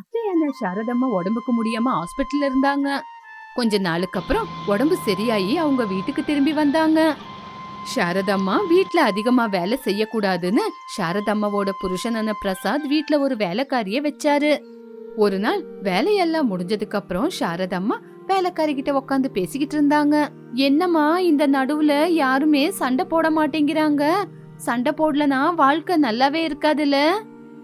அத்தையான சாரதம்மா உடம்புக்கு முடியாம ஹாஸ்பிட்டல்ல இருந்தாங்க. கொஞ்ச நாளுக்கு அப்புறம் உடம்பு சரியாயி அவங்க வீட்டுக்கு திரும்பி வந்தாங்க. சாரதம்மா வீட்ல அதிகமா வேலை செய்யக்கூடாதுன்னு சாரதம்மாவோட புருஷனான பிரசாத் வீட்ல ஒரு வேலைக்காரிய வச்சாரு. ஒரு நாள் வேலையெல்லாம் முடிஞ்சதுக்கு அப்புறம் சாரதம்மா வேலைக்காரி கிட்ட உட்காந்து பேசிக்கிட்டு இருந்தாங்க. என்னம்மா இந்த நடுவுல யாருமே சண்டை போட மாட்டேங்கிறாங்க. சண்டை போடலனா வாழ்க்கை நல்லாவே இருக்காதுல்ல?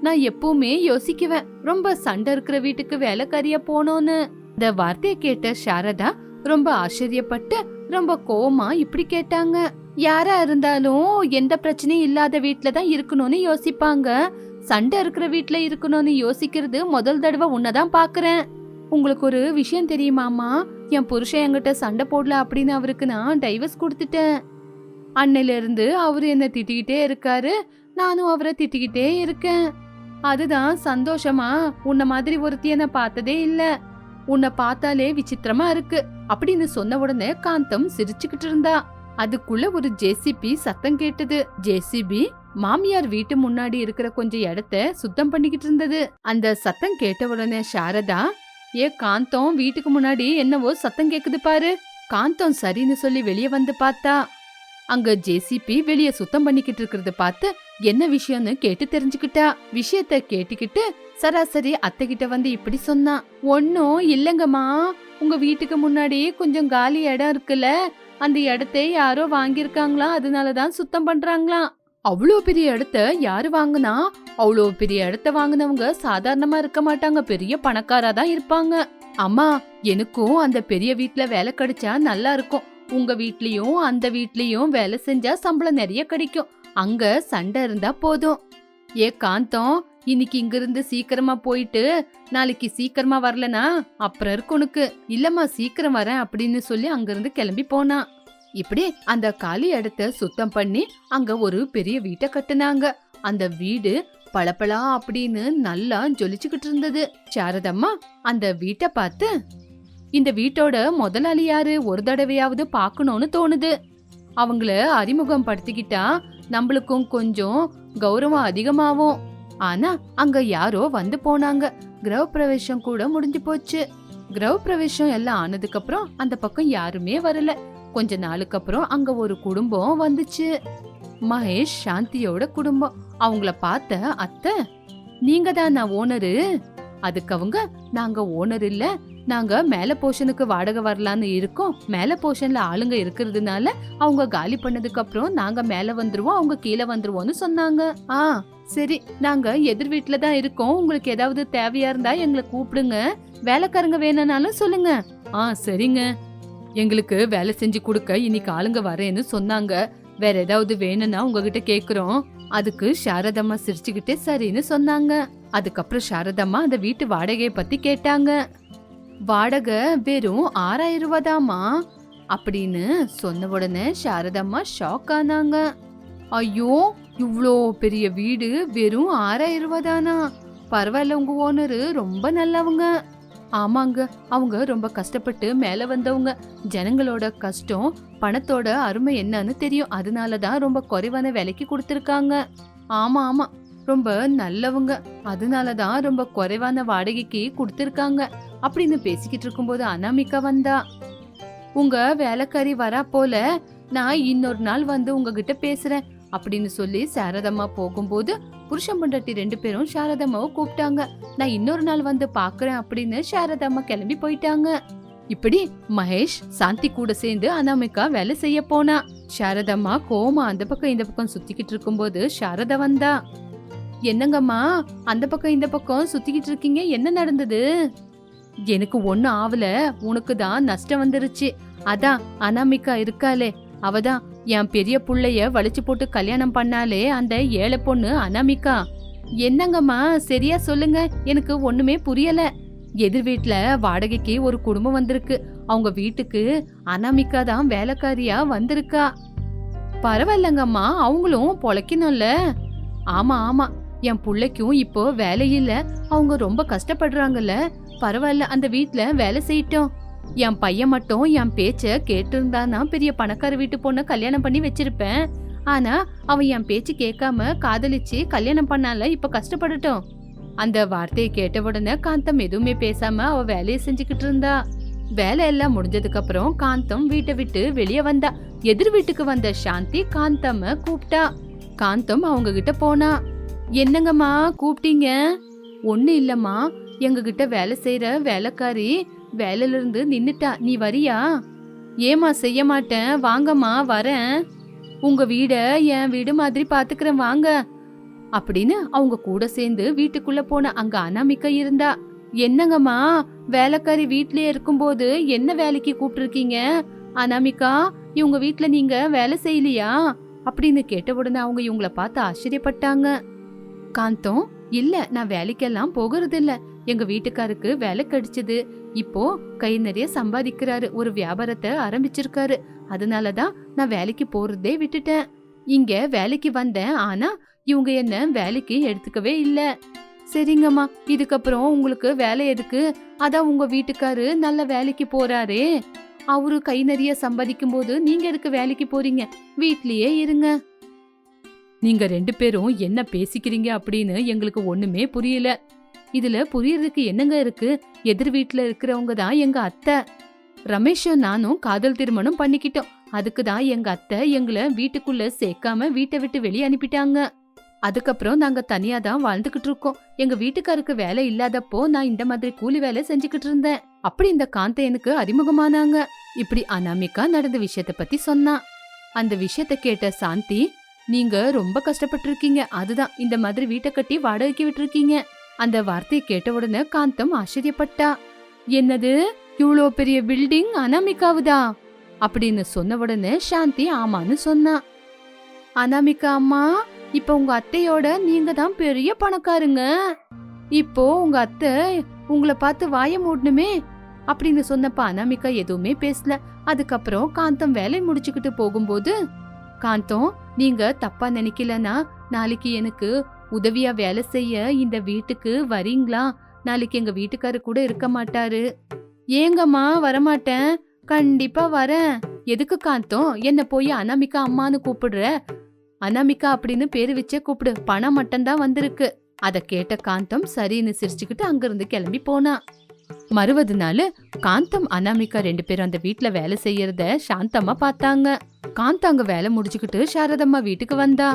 நான் எப்பவுமே யோசிக்குவேன். ரொம்ப சண்டை இருக்கிற வீட்டுக்கு வேலைக்காரியா போனோன்னு. இந்த வார்த்தையை கேட்ட சாரதா ரொம்ப ஆச்சரியப்பட்டு ரொம்ப கோமா இப்படி கேட்டாங்க. யாரா இருந்தாலும் எந்த பிரச்சனையும் இல்லாத வீட்டுல தான் இருக்கணும்னு யோசிப்பாங்க. சண்டை இருக்கிற வீட்டுல இருக்கணும்னு யோசிக்கிறது முதல் தடவை உன்னதான் பாக்குறேன். உங்களுக்கு ஒரு விஷயம் தெரியுமாமா என் புருஷன் என்கிட்ட சண்டை போடல அப்படின்னு அவருக்கு நான் டைவர்ஸ் கொடுத்துட்டேன். அன்னையில இருந்து அவரு என்ன திட்டிக்கிட்டே இருக்காரு. நானும் அவரை திட்டிக்கிட்டே இருக்கேன். அதுதான் சந்தோஷமா? உன்ன மாதிரி ஒருத்திய நான் பார்த்ததே இல்ல. உன்னை பார்த்தாலே விசித்திரமா இருக்கு. அப்படின்னு சொன்ன உடனே காந்தம் சிரிச்சுக்கிட்டு இருந்தா. அதுக்குள்ள ஒரு ஜேசிபி சத்தம் கேட்டது. ஜேசிபி மாமியார் வீட்டு முன்னாடி இருக்கிற கொஞ்சம் இடத்த சுத்தம் பண்ணிக்கிட்டு இருந்தது. அந்த சத்தம் கேட்ட உடனே சாரதா ஏ காந்தம் வீட்டுக்கு முன்னாடி என்னவோ சத்தம் கேக்குது பாரு. காந்தம் சரின்னு சொல்லி வெளியே வந்து பார்த்தா. அங்க ஜேசிபி வெளிய சுத்தம் பண்ணிக்கிட்டு இருக்கிறத பார்த்து என்ன விஷயம்னு கேட்டு தெரிஞ்சுக்கிட்டா. விஷயத்த கேட்டுக்கிட்டு சராசரி அத்தை கிட்ட வந்து இப்படி சொன்னா. ஒன்னும் இல்லங்கம்மா. உங்க வீட்டுக்கு முன்னாடி கொஞ்சம் காலி இடம் இருக்குல்ல. அந்த இடத்தை யாரோ வாங்கியிருக்காங்களாம் அதனாலதான் சுத்தம் பண்றாங்களாம். அவ்வளோ பெரிய இடத்த யாரு வாங்குனா? அவ்வளோ பெரிய இடத்த வாங்குனவங்க சாதாரணமா இருக்க மாட்டாங்க. பெரிய பணக்காரா தான் இருப்பாங்க. அம்மா எனக்கும் அந்த பெரிய வீட்ல வேலை கிடைச்சா நல்லா இருக்கும். உங்க வீட்லயும் அந்த வீட்லயும் வேலை செஞ்சா சம்பளம் நிறைய கிடைக்கும். அங்க சண்டை இருந்தா போதும். ஏ காந்தம் இன்னைக்கு இங்க இருந்து சீக்கிரமா போயிட்டு நாளைக்கு சீக்கிரமா வரலனா அப்புறம் இருக்கு உனக்கு. இல்லம்மா சீக்கிரம் வரேன் அப்படின்னு சொல்லி அங்கிருந்து கிளம்பி போனா. இப்படி அந்த காலி இடத்த சுத்தம் பண்ணி அங்க ஒரு பெரிய வீட்டை கட்டுனாங்க. அந்த வீடு பளபளா அப்படின்னு நல்லா ஜொலிச்சுக்கிட்டு இருந்தது. சாரதம்மா அந்த வீட்டை பார்த்து இந்த வீட்டோட முதலாளி யாரு? ஒரு தடவையாவது பார்க்கணும்னு தோணுது. அவங்கள அறிமுகம் படுத்திக்கிட்டா நம்மளுக்கும் கொஞ்சம் கௌரவம் அதிகமாகும். ஆனா அங்க யாரோ வந்து போனாங்க. கிரக பிரவேசம் கூட முடிஞ்சு போச்சு. கிரக பிரவேசம் எல்லாம் ஆனதுக்கு அப்புறம் அந்த பக்கம் யாருமே வரல. கொஞ்ச நாளுக்கு அப்புறம் அங்க ஒரு குடும்பம் வந்துச்சு. மகேஷ் சாந்தியோட குடும்பம். அவங்கள பார்த்த அத்தை நீங்க தான் நான் ஓனரு? அதுக்கு அவங்க நாங்க ஓனர் இல்ல. நாங்க மேல போர்ஷனுக்கு வாடகை வரலான்னு இருக்கோம். மேல போர்ஷன்ல ஆளுங்க இருக்கிறதுனால அவங்க காலி பண்ணதுக்கு அப்புறம் நாங்க மேல வந்துருவோம் அவங்க கீழே வந்துருவோம்னு சொன்னாங்க. ஆ சரி. நாங்க எதிர் வீட்டுல தான் இருக்கோம். உங்களுக்கு ஏதாவது தேவையா இருந்தா எங்களை கூப்பிடுங்க. வேலைக்காரங்க வேணும்னாலும் சொல்லுங்க. ஆ சரிங்க. எங்களுக்கு வேலை செஞ்சு கொடுக்க இன்னைக்கு ஆளுங்க வரேன்னு சொன்னாங்க. வேற ஏதாவது வேணும்னா உங்ககிட்ட கேக்குறோம். அதுக்கு சாரதம்மா சிரிச்சுக்கிட்டே சரின்னு சொன்னாங்க. அதுக்கப்புறம் சாரதம்மா அந்த வீட்டு வாடகையை பத்தி கேட்டாங்க. வாடகை வெறும் ஆறாயிரம் ரூபாதாம்மா அப்படின்னு சொன்ன உடனே சாரதம்மா ஷாக் ஆனாங்க. ஐயோ இவ்வளோ பெரிய வீடு வெறும் ஆறாயிரம் ரூபா தானா பரவாயில்ல உங்க ஓனரு ரொம்ப நல்லவங்க. ஆமாங்க அவங்க ரொம்ப கஷ்டப்பட்டு மேல வந்தவங்க. ஜனங்களோட கஷ்டம் பணத்தோட அருமை என்னன்னு தெரியும். அதனால தான் ரொம்ப குறைவான விலைக்கு கொடுத்துருக்காங்க. ஆமா ஆமா ரொம்ப நல்லவங்க. அதனால தான் ரொம்ப குறைவான வாடகைக்கு கொடுத்துருக்காங்க. அப்படின்னு பேசிக்கிட்டு இருக்கும்போது அனாமிகா வந்தா. உங்க வேலைக்காரி வரா போல நான் இன்னொரு நாள் வந்து உங்ககிட்ட பேசுறேன். அப்படின்னு சொல்லி சாரதம்மா போகும்போது புருஷன் பொண்டாட்டி ரெண்டு பேரும் சாரதம்மாவை கூப்பிட்டாங்க. நான் இன்னொரு நாள் வந்து பாக்குறேன் அப்படின்னு சாரதம்மா கிளம்பி போயிட்டாங்க. இப்படி மகேஷ் சாந்தி கூட சேர்ந்து அனாமிகா வேலை செய்ய போனா. சாரதம்மா கோமா அந்த பக்கம் இந்த பக்கம் சுத்திக்கிட்டு இருக்கும்போது சாரதா வந்தா. என்னங்கம்மா? அந்த பக்கம் இந்த பக்கம் சுத்திக்கிட்டு இருக்கீங்க என்ன நடந்தது? எனக்கு ஒன்னும் ஆவல. உனக்கு தான் நஷ்டம் வந்துருச்சு. அதான் அனாமிகா இருக்காளே. அவதான் என் பெரிய புள்ளைய வலிச்சு போட்டு கல்யாணம் பண்ணாலே அந்த ஏழை பொண்ணு அனாமிகா. என்னங்கம்மா? சரியா சொல்லுங்க. எனக்கு ஒண்ணுமே புரியல. எதிர் வீட்டுல வாடகைக்கு ஒரு குடும்பம் வந்திருக்கு. அவங்க வீட்டுக்கு அனாமிகா தான் வேலைக்காரியா வந்திருக்கா. பரவாயில்லங்கம்மா. அவங்களும் பொழைக்கணும்ல. ஆமா ஆமா. என் பிள்ளைக்கும் இப்போ வேலை இல்ல. அவங்க ரொம்ப கஷ்டப்படுறாங்கல்ல. பரவாயில்ல அந்த வீட்ல வேலை செய்யட்டும். என் பையன் மட்டும் என் பேச்ச கேட்டிருந்தானா பெரிய பணக்கார வீட்டு பொண்ணை கல்யாணம் பண்ணி வச்சிருப்பேன். ஆனா அவன் என் பேச்சு கேட்காம காதலிச்சு கல்யாணம் பண்ணால இப்ப கஷ்டப்படட்டும் அந்த வார்த்தையை கேட்ட உடனே காந்தம் எதுவுமே பேசாம அவ வேலையை செஞ்சுக்கிட்டு இருந்தா. வேலை எல்லாம் முடிஞ்சதுக்கு அப்புறம் காந்தம் வீட்டை விட்டு வெளியே வந்தா. எதிர் வீட்டுக்கு வந்த சாந்தி காந்தம்ம கூப்பிட்டா. காந்தம் அவங்க கிட்ட போனா. என்னங்கம்மா கூப்பிட்டீங்க ஒன்றும் இல்லைம்மா. எங்ககிட்ட வேலை செய்கிற வேலைக்காரி வேலையிலிருந்து நின்றுட்டா நீ வரியா? ஏம்மா செய்ய மாட்டேன். வாங்கம்மா வரேன். உங்கள் வீடை என் வீடு மாதிரி பார்த்துக்கிறேன் வாங்க. அப்படின்னு அவங்க கூட சேர்ந்து வீட்டுக்குள்ள போன அங்க அனாமிக்க இருந்தா. என்னங்கம்மா வேலைக்காரி வீட்லயே இருக்கும்போது என்ன வேலைக்கு கூப்பிட்டுருக்கீங்க அனாமிகா இவங்க வீட்டில் நீங்க வேலை செய்யலையா? அப்படின்னு கேட்ட உடனே அவங்க இவங்கள பார்த்து ஆச்சரியப்பட்டாங்க. காந்தம் இல்ல நான் வேலைக்கெல்லாம் போகிறது இல்ல எங்க வீட்டுக்காருக்கு வேலை கிடைச்சது. இப்போ கை நிறைய சம்பாதிக்கிறாரு. ஒரு வியாபாரத்தை ஆரம்பிச்சிருக்காரு. அதனாலதான் நான் வேலைக்கு போறதே விட்டுட்டேன். இங்க வேலைக்கு வந்தேன். ஆனா இவங்க என்ன வேலைக்கு எடுத்துக்கவே இல்ல. சரிங்கம்மா இதுக்கப்புறம் உங்களுக்கு வேலை எதுக்கு? அதான் உங்க வீட்டுக்காரு நல்ல வேலைக்கு போறாரே. அவரு கை நிறைய சம்பாதிக்கும் போது நீங்க எதுக்கு வேலைக்கு போறீங்க? வீட்லயே இருங்க. நீங்க ரெண்டு பேரும் என்ன பேசிக்கிறீங்க அப்படின்னு எங்களுக்கு ஒண்ணுமே புரியல. இதுல புரியறதுக்கு என்னங்க இருக்கு? எதிர் வீட்டுல இருக்கிறவங்க தான் எங்க அத்தை. ரமேஷும் நானும் காதல் திருமணம் பண்ணிக்கிட்டோம். அதுக்கு தான் எங்க அத்தை எங்களை வீட்டுக்குள்ள சேர்க்காம வீட்டை விட்டு வெளியே அனுப்பிட்டாங்க. அதுக்கப்புறம் நாங்க தனியா தான் வாழ்ந்துகிட்டு இருக்கோம். எங்க வீட்டுக்காருக்கு வேலை இல்லாதப்போ நான் இந்த மாதிரி கூலி வேலை செஞ்சுக்கிட்டு இருந்தேன். அப்படி இந்த காந்த எனக்கு அறிமுகமானாங்க. இப்படி அனாமிகா நடந்த விஷயத்த பத்தி சொன்னான் அந்த விஷயத்த கேட்ட சாந்தி நீங்க ரொம்ப கஷ்டப்பட்டிருக்கீங்க. அதுதான் இந்த மாதிரி வீட்டை கட்டி வாடகைக்கு விட்டுருக்கீங்க. அந்த வார்த்தையை கேட்ட உடனே காந்தம் ஆச்சரியப்பட்டா. என்னது? இவ்வளோ பெரிய பில்டிங் அனாமிகாவுதா? அப்படின்னு சொன்ன உடனே சாந்தி ஆமான்னு சொன்னா. அனாமிகா அம்மா இப்ப உங்க அத்தையோட நீங்க தான் பெரிய பணக்காருங்க. இப்போ உங்க அத்தை உங்களை பார்த்து வாய மூடணுமே? அப்படின்னு சொன்னப்ப அனாமிகா எதுவுமே பேசல. அதுக்கப்புறம் காந்தம் வேலை முடிச்சுக்கிட்டு போகும்போது காந்தோம். நீங்க தப்பா நினைக்கலனா நாளைக்கு எனக்கு உதவியா வேலை செய்ய இந்த வீட்டுக்கு வரீங்களா? நாளைக்கு எங்க வீட்டுக்காரு கூட இருக்க மாட்டாரு. ஏங்கம்மா வரமாட்டேன். கண்டிப்பா வரேன். எதுக்கு காந்தம்? என்ன போய் அனாமிகா அம்மான்னு கூப்பிடுற? அனாமிகா அப்படின்னு பேரு வச்சே கூப்பிடு. பணம் மட்டும்தான் வந்திருக்கு. அத கேட்ட காந்தம் சரின்னு சிரிச்சுக்கிட்டு அங்கிருந்து கிளம்பி போனா. மறுவது நாள் காந்தம் அனாமிகா ரெண்டு பேரும் அந்த வீட்டுல வேலை செய்யறத சாந்தம்மா பார்த்தாங்க. காந்தாங்க வேலை முடிச்சுக்கிட்டு சாரதம்மா வீட்டுக்கு வந்தா.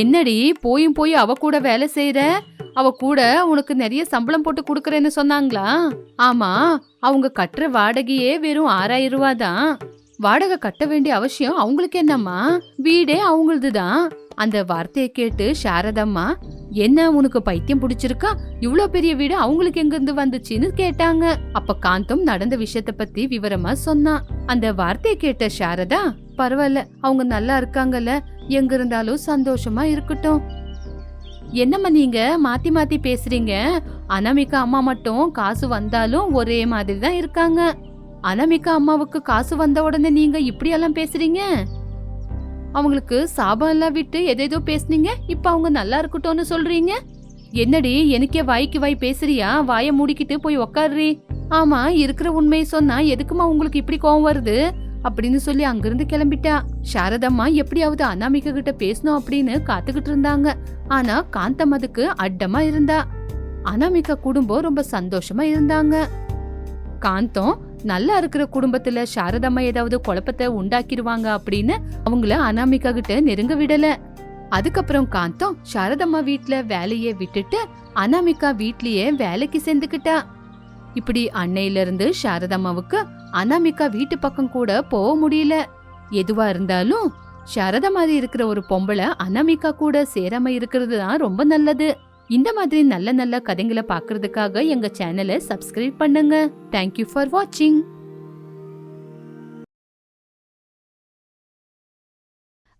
என்னடி போயும் போய் அவ கூட வேலை செய்யற அவ கூட உனக்கு நிறைய சம்பளம் போட்டு குடுக்கறேன்னு சொன்னாங்களா? ஆமா அவங்க கட்டுற வாடகையே வெறும் ஆறாயிரம் ரூபா தான் வாடகை கட்ட வேண்டிய அவசியம் அவங்களுக்கு என்னம்மா? வீடே அவங்களது தான் அந்த வார்த்தையை கேட்டு சாரதம்மா என்ன உனக்கு பைத்தியம் பிடிச்சிருக்கா? இவ்ளோ பெரிய வீடு அவங்களுக்கு எங்க இருந்து வந்துச்சுன்னு கேட்டாங்க. அப்ப காந்தம் நடந்த விஷயத்த பத்தி விவரமா சொன்னான் அந்த வார்த்தையை கேட்ட சாரதா பரவாயில்ல அவங்க நல்லா இருக்காங்கல்ல. எங்க இருந்தாலும் சந்தோஷமா இருக்கட்டும். என்னம்மா நீங்க? மாத்தி மாத்தி பேசுறீங்க. அனாமிகா அம்மா மட்டும் காசு வந்தாலும் ஒரே மாதிரி தான் இருக்காங்க. அனாமிகா அம்மாவுக்கு காசு வந்த உடனே நீங்க இப்படியெல்லாம் பேசுறீங்க? அவங்களுக்கு சாபம் எல்லாம் விட்டு எதேதோ பேசுனீங்க இப்ப அவங்க நல்லா இருக்கட்டும்னு சொல்றீங்க? என்னடி எனக்கே வாய்க்கு வாய் பேசுறியா? வாய மூடிக்கிட்டு போய் உக்காருறி? ஆமா இருக்கிற உண்மையை சொன்னா எதுக்குமா உங்களுக்கு இப்படி கோவம் வருது? அப்படின்னு சொல்லி அங்கிருந்து கிளம்பிட்டா. சாரதம்மா எப்படியாவது அனாமிகா கிட்ட பேசணும் அப்படின்னு காத்துக்கிட்டு இருந்தாங்க. ஆனா காந்தம் அதுக்கு அட்டமா இருந்தா. அனாமிகா குடும்பம் ரொம்ப சந்தோஷமா இருந்தாங்க. காந்தம் நல்லா இருக்கிற குடும்பத்துல சாரதம்மா ஏதாவது குழப்பத்தை உண்டாக்கிடுவாங்க அப்படின்னு அவங்கள அனாமிகா கிட்ட நெருங்க விடல. அதுக்கப்புறம் காந்தம் சாரதம்மா வீட்டுல வேலையை விட்டுட்டு அனாமிகா வீட்லயே வேலைக்கு சேர்ந்துக்கிட்டா இப்படி அன்னையில இருந்து சாரதம்மாவுக்கு அனாமிகா வீட்டு பக்கம் கூட போக முடியல. எதுவா இருந்தாலும் சாரதா மாதிரி இருக்கிற ஒரு பொம்பளை அனாமிகா கூட சேராம இருக்கிறது தான் ரொம்ப நல்லது. இந்த மாதிரி நல்ல நல்ல கதைங்களை பார்க்கறதுக்காக எங்க சேனலை சப்ஸ்கிரைப் பண்ணுங்க. தேங்க்யூ ஃபார் வாட்சிங்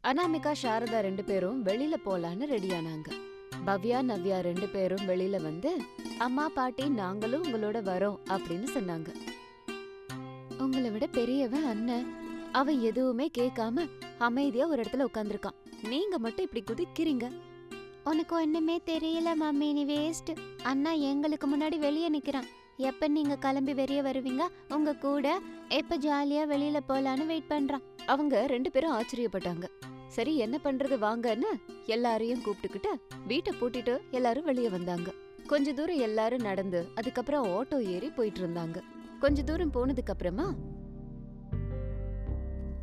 அனாமிகா சாரதா ரெண்டு பேரும் வெளியில போலான்னு ரெடியானாங்க பவ்யா நவ்யா ரெண்டு பேரும் வெளியில வந்து அம்மா பாட்டி நாங்களும் உங்களோட வரோம் அப்படின்னு சொன்னாங்க. உங்களை விட பெரியவன் அண்ணன். அவன் எதுவுமே கேட்காம அமைதியா ஒரு இடத்துல உட்காந்துருக்கான் நீங்க மட்டும் இப்படி குதிக்கிறீங்க. உனக்கு ஒன்றுமே தெரியல மம்மி. நீ வேஸ்ட் அண்ணா எங்களுக்கு முன்னாடி வெளியே நிற்கிறான் எப்போ நீங்கள் கிளம்பி வெளியே வருவீங்க? உங்க கூட. எப்போ ஜாலியாக வெளியில் போகலான்னு வெயிட் பண்ணுறான் அவங்க ரெண்டு பேரும் ஆச்சரியப்பட்டாங்க. சரி என்ன பண்றது? வாங்கன்னு எல்லாரையும் கூப்பிட்டுக்கிட்டு வீட்டை பூட்டிட்டு எல்லாரும் வெளியே வந்தாங்க. கொஞ்ச தூரம் எல்லாரும் நடந்து அதுக்கப்புறம் ஆட்டோ ஏறி போயிட்டு இருந்தாங்க. கொஞ்ச தூரம் போனதுக்கு அப்புறமா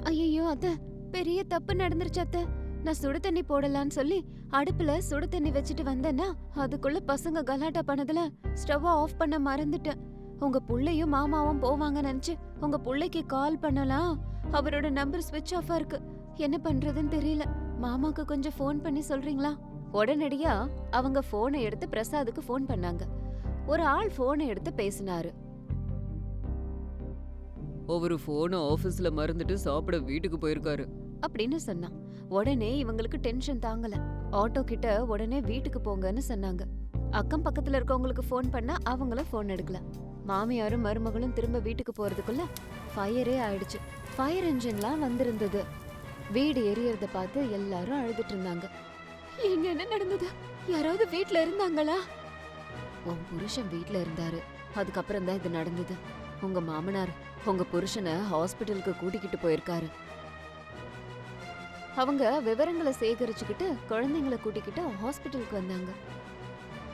ஐயோ அத்த பெரிய தப்பு நடந்துருச்சு அத்தை. நான் சுடு தண்ணி போடலான்னு சொல்லி அடுப்புல சுடு தண்ணி வச்சுட்டு வந்தேன்னா அதுக்குள்ள பசங்க கலாட்டா பண்ணதுல ஸ்டவ் ஆஃப் பண்ண மறந்துட்டேன். உங்க புள்ளையும் மாமாவும் போவாங்க நினைச்சு உங்க புள்ளைக்கு கால் பண்ணலாம். அவரோட நம்பர் ஸ்விட்ச் ஆஃபா இருக்கு. என்ன பண்றதுன்னு தெரியல. மாமாக்கு கொஞ்சம் ஃபோன் பண்ணி சொல்றீங்களா? உடனடியா அவங்க போனை எடுத்து பிரசாதுக்கு ஃபோன் பண்ணாங்க. ஒரு ஆள் போனை எடுத்து பேசினாரு. ஒவ்வொரு ஃபோனை ஆஃபீஸில் மறந்துட்டு சாப்பிட வீட்டுக்கு போயிருக்காரு. அப்படின்னு சொன்னான். உடனே இவங்களுக்கு டென்ஷன் தாங்கல. ஆட்டோ கிட்ட உடனே வீட்டுக்கு போங்கன்னு சொன்னாங்க. அக்கம் பக்கத்துல இருக்கவங்களுக்கு ஃபோன் பண்ணா அவங்களும் ஃபோன் எடுக்கல. மாமியாரும் மருமகளும் திரும்ப வீட்டுக்கு போறதுக்குள்ள ஃபயரே ஆயிடுச்சு. ஃபயர் என்ஜின்லாம் வந்திருந்தது. வீடு எரியறத பார்த்து எல்லாரும் அழுதுட்டு இருந்தாங்க. இங்க என்ன நடந்தது? யாராவது வீட்ல இருந்தாங்களா? உன் புருஷன் வீட்ல இருந்தாரு. அதுக்கப்புறம் தான் இது நடந்தது. உங்க மாமனார் உங்க புருஷனை ஹாஸ்பிட்டலுக்கு கூட்டிக்கிட்டு போயிருக்காரு. அவங்க விவரங்களை சேகரிச்சுக்கிட்டு குழந்தைங்கள கூட்டிக்கிட்டு ஹாஸ்பிட்டலுக்கு வந்தாங்க.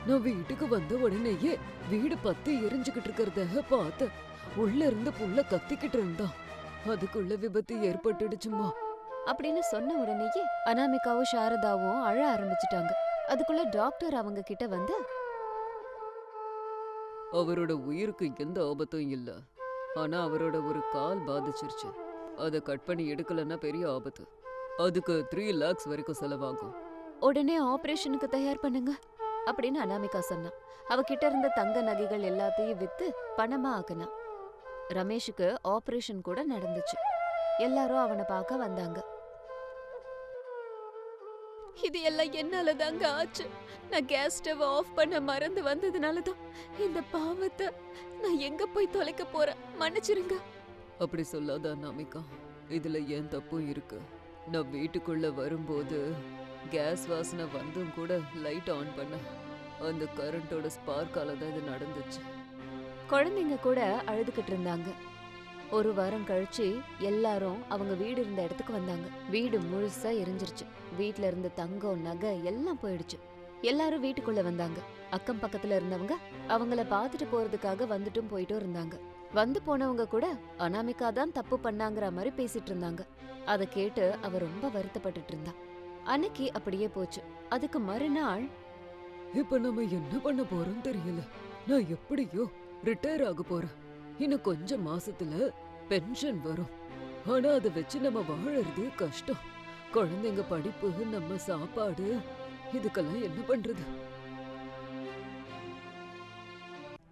நான் வீட்டுக்கு வந்த உடனேயே வீடு பத்தி எரிஞ்சுகிட்டு இருக்கிறத பார்த்தேன் உள்ள இருந்து புள்ள கத்திக்கிட்டு இருந்தான் அதுக்குள்ள விபத்து ஏற்பட்டுடுச்சுமா. அப்படின்னு சொன்ன உடனேயே அனாமிகாவும் சாரதாவும் அழ ஆரம்பிச்சிட்டாங்க. அதுக்குள்ள டாக்டர் அவங்க கிட்ட வந்து அவரோட உயிருக்கு எந்த ஆபத்தும் இல்ல. ஆனா அவரோட ஒரு கால் பாதிச்சிருச்சு. அதை கட் பண்ணி எடுக்கலன்னா பெரிய ஆபத்து. அதுக்கு த்ரீ லேக்ஸ் வரைக்கும் செலவாகும். உடனே ஆபரேஷனுக்கு தயார் பண்ணுங்க அப்படின்னு அனாமிகா சொன்னா. அவகிட்ட இருந்த தங்க நகைகள் எல்லாத்தையும் வித்து பணமா ஆக்குனா. ரமேஷுக்கு ஆபரேஷன் கூட நடந்துச்சு. எல்லாரும் அவனை பார்க்க வந்தாங்க. இது எல்லாம் என்னால தாங்க ஆச்சு. நான் கேஸ் ஸ்டவ் ஆஃப் பண்ண மறந்து வந்ததுனால தான் இந்த பாவத்தை நான் எங்க போய் தொலைக்க போறேன்? மன்னிச்சிருங்க. அப்படி சொல்லாத அனாமிகா. இதுல ஏன் தப்பும் இருக்கு? நான் வீட்டுக்குள்ள வரும்போது கேஸ் வாசனை வந்தும் கூட லைட் ஆன் பண்ண. அந்த கரண்டோட ஸ்பார்க்கால தான் இது நடந்துச்சு. குழந்தைங்க கூட அழுதுகிட்டு இருந்தாங்க. ஒரு வாரம் கழிச்சு எல்லாரும் அவங்க வீடு இருந்த இடத்துக்கு வந்தாங்க. வீடு முழுசா எரிஞ்சிருச்சு. வீட்ல இருந்த தங்கம் நகை எல்லாம் போயிடுச்சு. எல்லாரும் வீட்டுக்குள்ள வந்தாங்க. அக்கம் பக்கத்துல இருந்தவங்க அவங்கள பார்த்துட்டு போறதுக்காக வந்துட்டும் போயிட்டும் இருந்தாங்க. வந்து போனவங்க கூட அனாமிகா தான் தப்பு பண்ணாங்கிற மாதிரி பேசிட்டு இருந்தாங்க. அதை கேட்டு அவ ரொம்ப வருத்தப்பட்டுட்டு இருந்தா அன்னைக்கு அப்படியே போச்சு. அதுக்கு மறுநாள் இப்ப நம்ம என்ன பண்ண போறோம் தெரியல. நான் எப்படியோ ரிட்டையர் ஆக போறேன். இன்னும் கொஞ்ச மாசத்துல பென்ஷன் வரும். ஆனா அதை வச்சு நம்ம வாழறது கஷ்டம். குழந்தைங்க படிப்பு நம்ம சாப்பாடு இதுக்கெல்லாம் என்ன பண்றது?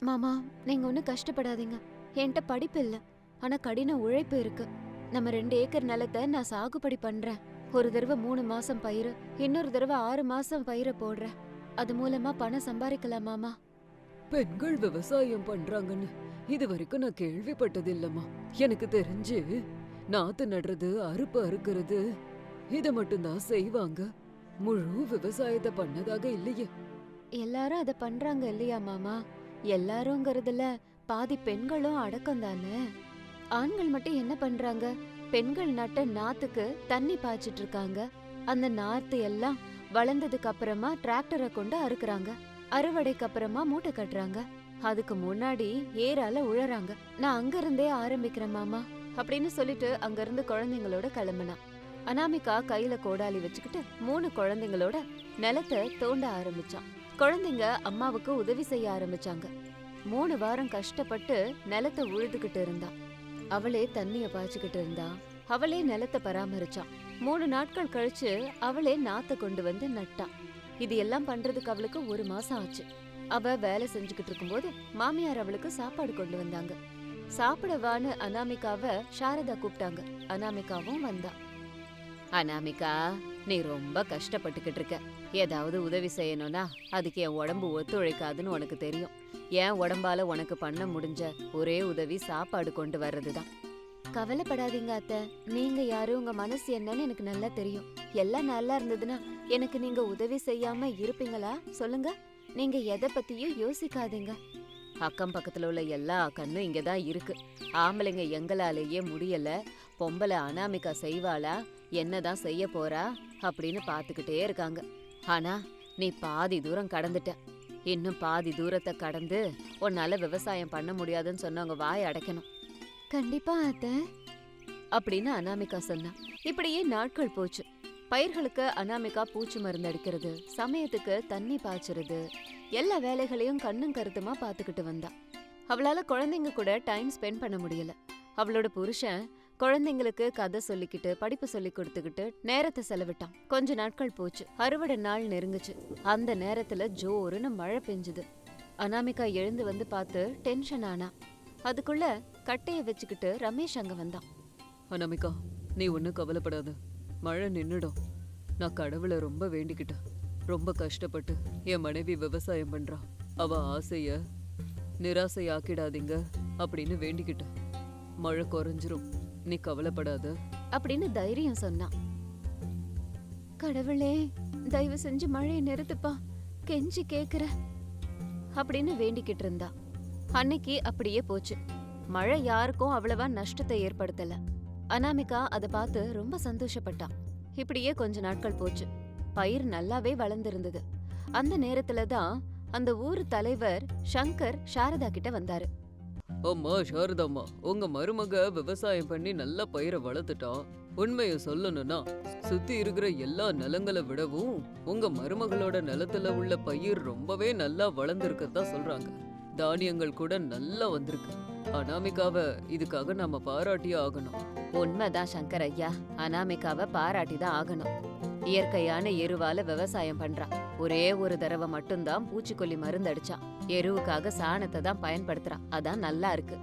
மாமா நீங்க ஒன்றும் கஷ்டப்படாதீங்க. என்கிட்ட படிப்பு இல்ல. ஆனா கடின உழைப்பு இருக்கு. நம்ம ரெண்டு ஏக்கர் நிலத்தை நான் சாகுபடி பண்றேன். ஒரு தடவை மூணு மாசம் பயிர் இன்னொரு தடவை ஆறு மாசம் பயிரை போடுறேன். அது மூலமா பணம் சம்பாதிக்கலாம் மாமா. பெண்கள் விவசாயம் பண்றாங்கன்னு இது வரைக்கும் நான் கேள்விப்பட்டது இல்லம்மா. எனக்கு தெரிஞ்சு நாத்து நடுறது அறுப்பு அறுக்கிறது இத மட்டும்தான் செய்வாங்க. முழு விவசாயத்தை பண்ணதாக இல்லையே. எல்லாரும் அதை பண்றாங்க இல்லையா மாமா? எல்லாருங்கிறதுல பாதி பெண்களும் அடக்கம் தானே ஆண்கள் மட்டும் என்ன பண்றாங்க? பெண்கள் நட்ட நாத்துக்கு தண்ணி பாய்ச்சிட்டு இருக்காங்க. அந்த நாத்து எல்லாம் வளர்ந்ததுக்கு அப்புறமா டிராக்டரை கொண்டு அறுக்குறாங்க. அறுவடைக்கு அப்புறமா மூட்டை கட்டுறாங்க. அதுக்கு முன்னாடி ஏறால உழறாங்க. நான் அங்க இருந்தே ஆரம்பிக்கிறேன் மாமா அப்படின்னு சொல்லிட்டு அங்க இருந்து குழந்தைங்களோட கிளம்புனான். அனாமிகா கையில கோடாலி வச்சுக்கிட்டு மூணு குழந்தைங்களோட நிலத்தை தோண்ட ஆரம்பிச்சான். குழந்தைங்க அம்மாவுக்கு உதவி செய்ய ஆரம்பிச்சாங்க. மூணு வாரம் கஷ்டப்பட்டு நிலத்தை உழுதுகிட்டு இருந்தா அவளே தண்ணிய பாய்ச்சிக்கிட்டு இருந்தா. அவளே நிலத்தை பராமரிச்சான் மூணு நாட்கள் கழிச்சு அவளே நாத்த கொண்டு வந்து நட்டான் இது எல்லாம் பண்றதுக்கு அவளுக்கு ஒரு மாசம் ஆச்சு. அவ வேலை செஞ்சுக்கிட்டு இருக்கும்போது மாமியார் அவளுக்கு சாப்பாடு கொண்டு வந்தாங்க. சாப்பிடவான்னு அனாமிகாவ சாரதா கூப்பிட்டாங்க. அனாமிகாவும் வந்தா. அனாமிகா நீ ரொம்ப கஷ்டப்பட்டுக்கிட்டு இருக்க. ஏதாவது உதவி செய்யணும்னா அதுக்கு என் உடம்பு ஒத்துழைக்காதுன்னு உனக்கு தெரியும். என் உடம்பால உனக்கு பண்ண முடிஞ்ச ஒரே உதவி சாப்பாடு கொண்டு வர்றதுதான். கவலைப்படாதீங்க அத்தை. நீங்க யாரு உங்க மனசு என்னன்னு எனக்கு நல்லா தெரியும். எல்லாம் நல்லா இருந்ததுன்னா எனக்கு நீங்க உதவி செய்யாம இருப்பீங்களா? சொல்லுங்க. நீங்க எதை பத்தியும் யோசிக்காதீங்க. அக்கம் பக்கத்துல உள்ள எல்லா கண்ணும் இங்க தான் இருக்கு. ஆம்பளைங்க எங்களாலேயே முடியல. பொம்பளை அனாமிகா செய்வாளா? என்னதான் செய்ய போறா? அப்படின்னு பாத்துக்கிட்டே இருக்காங்க. ஆனா நீ பாதி தூரம் கடந்துட்ட. இன்னும் பாதி தூரத்தை கடந்து உன்னால விவசாயம் பண்ண முடியாதுன்னு சொன்னவங்க வாய் அடைக்கணும். கண்டிப்பா அத்த. அப்படின்னு அனாமிகா சொன்னா. இப்படியே நாட்கள் போச்சு. பயிர்களுக்கு அனாமிகா பூச்சி மருந்து அடிக்கிறது சமயத்துக்கு தண்ணி பாய்ச்சறது எல்லா வேலைகளையும் கண்ணும் கருத்துமா பாத்துக்கிட்டு வந்தா. அவளால குழந்தைங்க கூட டைம் ஸ்பெண்ட் பண்ண முடியல. அவளோட புருஷன் குழந்தைங்களுக்கு கதை சொல்லிக்கிட்டு படிப்பு சொல்லி கொடுத்துக்கிட்டு நேரத்தை செலவிட்டான். கொஞ்ச நாட்கள் போச்சு. அறுவடை நாள் நெருங்குச்சு. அந்த நேரத்துல ஜோருன்னு மழை பெஞ்சுது. அனாமிகா எழுந்து வந்து பார்த்து டென்ஷன் ஆனா? அதுக்குள்ள கட்டைய வச்சுக்கிட்டு ரமேஷ் அங்க வந்தான். அனாமிகா நீ ஒன்றும் கவலைப்படாத. மழை நின்னுடும். நான் கடவுளை ரொம்ப வேண்டிக்கிட்டேன். ரொம்ப கஷ்டப்பட்டு என் மனைவி விவசாயம் பண்றா. அவ ஆசைய நிராசையாக்கிடாதீங்க அப்படின்னு வேண்டிக்கிட்டேன். மழை குறைஞ்சிரும். நீ கவலைப்படாத. அப்படின்னு தைரியம் சொன்னான். கடவுளே தயவு செஞ்சு மழையை நிறுத்துப்பா. கெஞ்சி கேக்குற. அப்படின்னு வேண்டிக்கிட்டு இருந்தா. அன்னைக்கு அப்படியே போச்சு. மழை யாருக்கும் அவ்வளவா நஷ்டத்தை ஏற்படுத்தல. அனாமிகா அதை பார்த்து ரொம்ப சந்தோஷப்பட்டான் இப்படியே கொஞ்ச நாட்கள் போச்சு. பயிர் நல்லாவே வளர்ந்திருந்தது. அந்த நேரத்துல தான் அந்த ஊர் தலைவர் சங்கர் சாரதா கிட்ட வந்தாரு. அம்மா சாரதாம்மா. உங்க மருமக விவசாயம் பண்ணி நல்ல பயிரை வளர்த்துட்டான். உண்மையை சொல்லணும்னா சுத்தி இருக்கிற எல்லா நிலங்களை விடவும் உங்க மருமகளோட நிலத்துல உள்ள பயிர் ரொம்பவே நல்லா வளர்ந்துருக்கதா சொல்றாங்க. தானியங்கள் கூட நல்லா வந்திருக்கு. அனாமிகாவை இதுக்காக நாம பாராட்டியே ஆகணும். உண்மைதான் சங்கர் ஐயா. அனாமிகாவை பாராட்டி தான் ஆகணும். இயற்கையான எருவால விவசாயம் பண்றான். ஒரே ஒரு தடவை மட்டும்தான் பூச்சிக்கொல்லி மருந்து அடிச்சான். எருவுக்காக சாணத்தை தான் பயன்படுத்துறா அதான் நல்லா இருக்கு.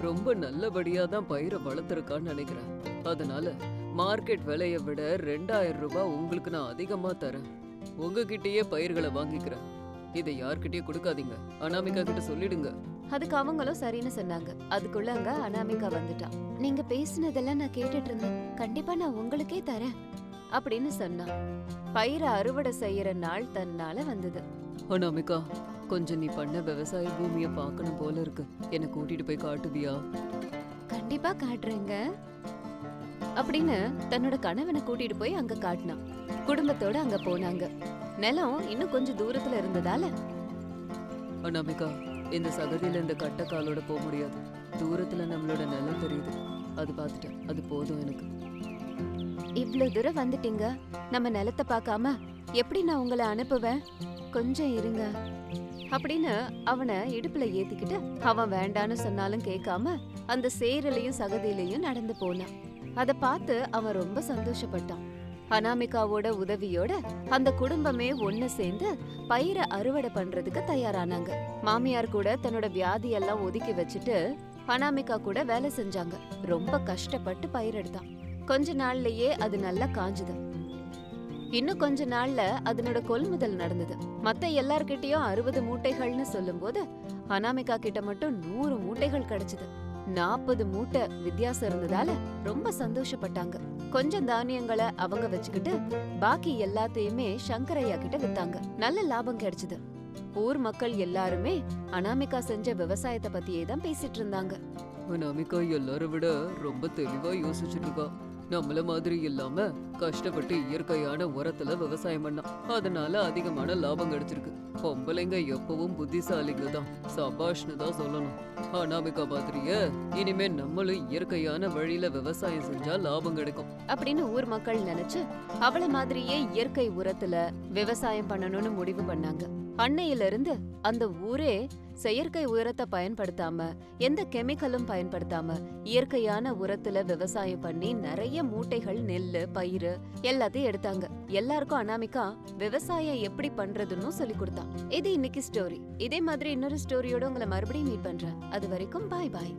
ரொம்ப நல்லபடியா தான் பயிரை வளர்த்துருக்கான்னு நினைக்கிறேன். அதனால மார்க்கெட் விலையை விட ரெண்டாயிரம் ரூபாய் உங்களுக்கு நான் அதிகமா தரேன். உங்ககிட்டயே பயிர்களை வாங்கிக்கிறேன். இதை யார்கிட்டயும் கொடுக்காதீங்க. அனாமிகா கிட்ட சொல்லிடுங்க. அதுக்கு அவங்களும் சரின்னு சொன்னாங்க. அதுக்குள்ள அங்க அனாமிகா வந்துட்டா. நீங்க பேசினதெல்லாம் நான் கேட்டுட்டு இருந்தேன். கண்டிப்பா நான் உங்களுக்கே தரேன் அப்படின்னு சொன்னா பயிரை அறுவடை செய்யற நாள் தன்னால வந்தது. அனாமிகா கொஞ்சம் நீ பண்ண விவசாய பூமியை பார்க்கணும் போல இருக்கு. என்னை கூட்டிட்டு போய் காட்டுவியா? கண்டிப்பா காட்டுறேங்க. அப்படின்னு தன்னோட கணவனை கூட்டிட்டு போய் அங்க காட்டினான். குடும்பத்தோட அங்க போனாங்க. நிலம் இன்னும் கொஞ்சம் தூரத்துல இருந்ததால. அனாமிகா இந்த சகதியில இந்த கட்டக்காலோட போக முடியாது. தூரத்துல நம்மளோட நிலம் தெரியுது. அது பார்த்துட்டேன். அது போதும் எனக்கு. இவ்ளோ தூரம் வந்துட்டீங்க. நம்ம நிலத்தை பார்க்காம எப்படி நான் உங்களை அனுப்புவேன்? கொஞ்சம் இருங்க. அப்படின்னு அவனை இடுப்புல ஏத்திக்கிட்டு அவன் வேண்டான்னு சொன்னாலும் கேட்காம அந்த சேரலையும் சகதியிலையும் நடந்து போனான். அதை பார்த்து அவன் ரொம்ப சந்தோஷப்பட்டான். அனாமிகாவோட உதவியோட அந்த குடும்பமே ஒன்னு சேர்ந்து பயிரை அறுவடை பண்றதுக்கு தயாரானாங்க. மாமியார் கூட தன்னோட வியாதியெல்லாம் ஒதுக்கி வச்சுட்டு அனாமிகா கூட வேலை செஞ்சாங்க. ரொம்ப கஷ்டப்பட்டு பயிர் எடுத்தான். கொஞ்ச நாள்லயே அது நல்லா காஞ்சுது. இன்னும் கொஞ்ச நாள்ல அதனோட கொள்முதல் நடந்தது. மத்த எல்லார்கிட்டயும் அறுபது மூட்டைகள்னு சொல்லும்போது அனாமிகா கிட்ட மட்டும் நூறு மூட்டைகள் கிடைச்சது. நாற்பது மூட்டை வித்தியாசம் இருந்ததால ரொம்ப சந்தோஷப்பட்டாங்க. கொஞ்சம் தானியங்களை அவங்க வச்சுக்கிட்டு பாக்கி எல்லாத்தையுமே சங்கரையா கிட்ட வித்தாங்க. நல்ல லாபம் கிடைச்சது. ஊர் மக்கள் எல்லாருமே அனாமிகா செஞ்ச விவசாயத்தை பத்தியே தான் பேசிட்டு இருந்தாங்க. அனாமிகா எல்லாரும் விட ரொம்ப தெளிவா யோசிச்சுட்டு இருக்கா. நம்மள மாதிரி இல்லாம கஷ்டப்பட்டு இயற்கையான உரத்துல விவசாயம் பண்ணா. அதனால அதிகமான லாபம் கிடைச்சிருக்கு. பொம்பளைங்க எப்பவும் புத்திசாலிங்க தான். சபாஷ்னு தான் சொல்லணும். அனாமிகா மாதிரியே இனிமே நம்மளும் இயற்கையான வழியில விவசாயம் செஞ்சா லாபம் கிடைக்கும். அப்படின்னு ஊர் மக்கள் நினைச்சு அவள மாதிரியே இயற்கை உரத்துல விவசாயம் பண்ணணும்னு முடிவு பண்ணாங்க. அன்னையில இருந்து அந்த ஊரே செயற்கை உரத்தை பயன்படுத்தாம எந்த கெமிக்கலும் பயன்படுத்தாம இயற்கையான உரத்துல விவசாயம் பண்ணி நிறைய மூட்டைகள் நெல்லு பயிறு எல்லாத்தையும் எடுத்தாங்க. எல்லாருக்கும் அனாமிகா விவசாயம் எப்படி பண்றதுன்னு சொல்லி கொடுத்தான். இது இன்னைக்கு ஸ்டோரி இதே மாதிரி இன்னொரு ஸ்டோரியோட உங்களை மறுபடியும் மீட் பண்றேன். அது வரைக்கும் பாய் பாய்